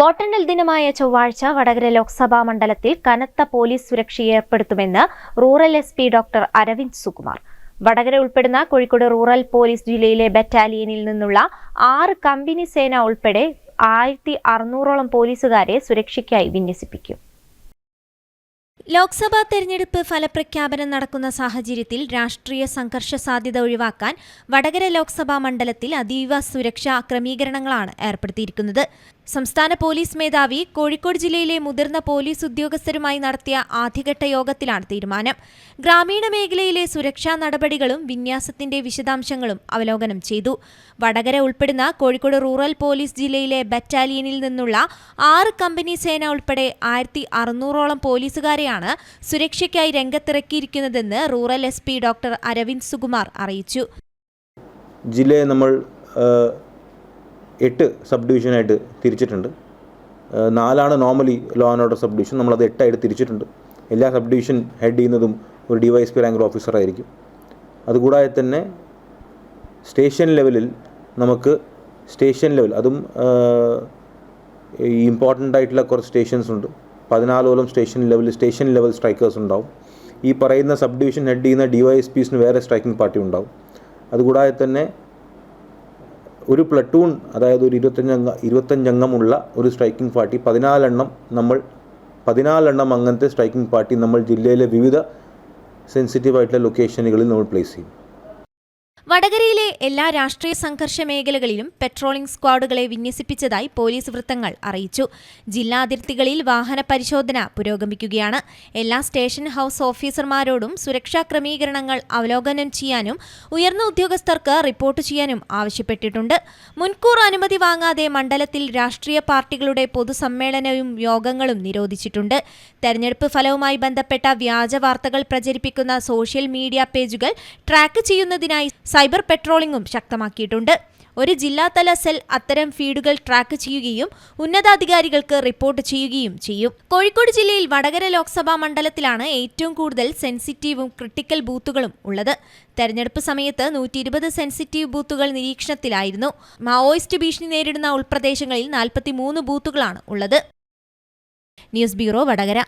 വോട്ടെണ്ണൽ ദിനമായ ചൊവ്വാഴ്ച വടകര ലോക്സഭാ മണ്ഡലത്തിൽ കനത്ത പോലീസ് സുരക്ഷ ഏർപ്പെടുത്തുമെന്ന് rural S P doctor Aravind Sukumar. Vadakara ഉൾപ്പെടുന്ന കോഴിക്കോട് റൂറൽ പോലീസ് ജില്ലയിലെ ബറ്റാലിയനിൽ നിന്നുള്ള ആറ് കമ്പനി സേന ഉൾപ്പെടെ ആയിരത്തി അറുന്നൂറോളം പോലീസുകാരെ സുരക്ഷയ്ക്കായി വിന്യസിപ്പിക്കും. ലോക്സഭാ തെരഞ്ഞെടുപ്പ് ഫലപ്രഖ്യാപനം നടക്കുന്ന സാഹചര്യത്തിൽ രാഷ്ട്രീയ സംഘർഷ സാധ്യത ഒഴിവാക്കാൻ വടകര ലോക്സഭാ മണ്ഡലത്തിൽ അതീവ സുരക്ഷാ ക്രമീകരണങ്ങളാണ് ഏർപ്പെടുത്തിയിരിക്കുന്നത്. സംസ്ഥാന പോലീസ് മേധാവി കോഴിക്കോട് ജില്ലയിലെ മുതിർന്ന പോലീസ് ഉദ്യോഗസ്ഥരുമായി നടത്തിയ ആദ്യഘട്ട യോഗത്തിലാണ് തീരുമാനം. ഗ്രാമീണ മേഖലയിലെ സുരക്ഷാ നടപടികളും വിന്യാസത്തിന്റെ വിശദാംശങ്ങളും അവലോകനം ചെയ്തു. വടകര ഉൾപ്പെടുന്ന കോഴിക്കോട് റൂറൽ പോലീസ് ജില്ലയിലെ ബറ്റാലിയനിൽ നിന്നുള്ള ആറ് കമ്പനി സേന ഉൾപ്പെടെ ആയിരത്തി അറുന്നൂറോളം പോലീസുകാരെയാണ് സുരക്ഷയ്ക്കായി രംഗത്തിറക്കിയിരിക്കുന്നതെന്ന് rural S P doctor Aravind Sukumar അറിയിച്ചു. ജില്ലയെ നമ്മൾ എട്ട് സബ് ഡിവിഷനായിട്ട് തിരിച്ചിട്ടുണ്ട് നാലാണ് normally law and order sub division നമ്മളത് എട്ടായിട്ട് തിരിച്ചിട്ടുണ്ട്. എല്ലാ സബ് ഡിവിഷൻ ഹെഡ് ചെയ്യുന്നതും ഒരു D Y S P rank ഓഫീസറായിരിക്കും അതുകൂടാതെ തന്നെ സ്റ്റേഷൻ ലെവലിൽ നമുക്ക് സ്റ്റേഷൻ ലെവൽ അതും ഇമ്പോർട്ടന്റ് ആയിട്ടുള്ള കുറച്ച് സ്റ്റേഷൻസ് ഉണ്ട്. പതിനാലോളം station level station level strikers ഉണ്ടാവും. ഈ പറയുന്ന സബ് ഡിവിഷൻ ഹെഡ് ചെയ്യുന്ന ഡി വൈ എസ് പിസിന് വേറെ സ്ട്രൈക്കിംഗ് പാർട്ടി ഉണ്ടാവും. അതുകൂടാതെ തന്നെ ഒരു പ്ലട്ടൂൺ അതായത് ഒരു ഇരുപത്തഞ്ചംഗ ഇരുപത്തഞ്ചംഗമുള്ള ഒരു സ്ട്രൈക്കിംഗ് പാർട്ടി പതിനാലെണ്ണം നമ്മൾ പതിനാലെണ്ണം അങ്ങനത്തെ സ്ട്രൈക്കിംഗ് പാർട്ടി നമ്മൾ ജില്ലയിലെ വിവിധ സെൻസിറ്റീവ് ആയിട്ടുള്ള ലൊക്കേഷനുകളിൽ നമ്മൾ പ്ലേസ് ചെയ്യും. വടകരയിലെ എല്ലാ രാഷ്ട്രീയ സംഘർഷ മേഖലകളിലും പെട്രോളിംഗ് സ്ക്വാഡുകളെ വിന്യസിപ്പിച്ചതായി പോലീസ് വൃത്തങ്ങൾ അറിയിച്ചു. ജില്ലാ അതിർത്തികളിൽ വാഹന പരിശോധന പുരോഗമിക്കുകയാണ്. എല്ലാ സ്റ്റേഷൻ ഹൌസ് ഓഫീസർമാരോടും സുരക്ഷാ ക്രമീകരണങ്ങൾ അവലോകനം ചെയ്യാനും ഉയർന്ന ഉദ്യോഗസ്ഥർക്ക് റിപ്പോർട്ട് ചെയ്യാനും ആവശ്യപ്പെട്ടിട്ടുണ്ട്. മുൻകൂർ അനുമതി വാങ്ങാതെ മണ്ഡലത്തിൽ രാഷ്ട്രീയ പാർട്ടികളുടെ പൊതുസമ്മേളനവും യോഗങ്ങളും നിരോധിച്ചിട്ടുണ്ട്. തെരഞ്ഞെടുപ്പ് ഫലവുമായി ബന്ധപ്പെട്ട വ്യാജ വാർത്തകൾ പ്രചരിപ്പിക്കുന്ന സോഷ്യൽ മീഡിയ പേജുകൾ ട്രാക്ക് ചെയ്യുന്നതിനായി സൈബർ പെട്രോളിംഗും ശക്തമാക്കിയിട്ടുണ്ട്. ഒരു ജില്ലാതല സെൽ അത്തരം ഫീഡുകൾ ട്രാക്ക് ചെയ്യുകയും ഉന്നതാധികാരികൾക്ക് റിപ്പോർട്ട് ചെയ്യുകയും ചെയ്യും. കോഴിക്കോട് ജില്ലയിൽ വടകര ലോക്സഭാ മണ്ഡലത്തിലാണ് ഏറ്റവും കൂടുതൽ സെൻസിറ്റീവും ക്രിട്ടിക്കൽ ബൂത്തുകളും ഉള്ളത്. തെരഞ്ഞെടുപ്പ് സമയത്ത് നൂറ്റി ഇരുപത് സെൻസിറ്റീവ് ബൂത്തുകൾ നിരീക്ഷണത്തിലായിരുന്നു. മാവോയിസ്റ്റ് ഭീഷണി നേരിടുന്ന ഉൾപ്രദേശങ്ങളിൽ നാൽപ്പത്തിമൂന്ന് ബൂത്തുകളാണ് ഉള്ളത്. News bureau Vadakara.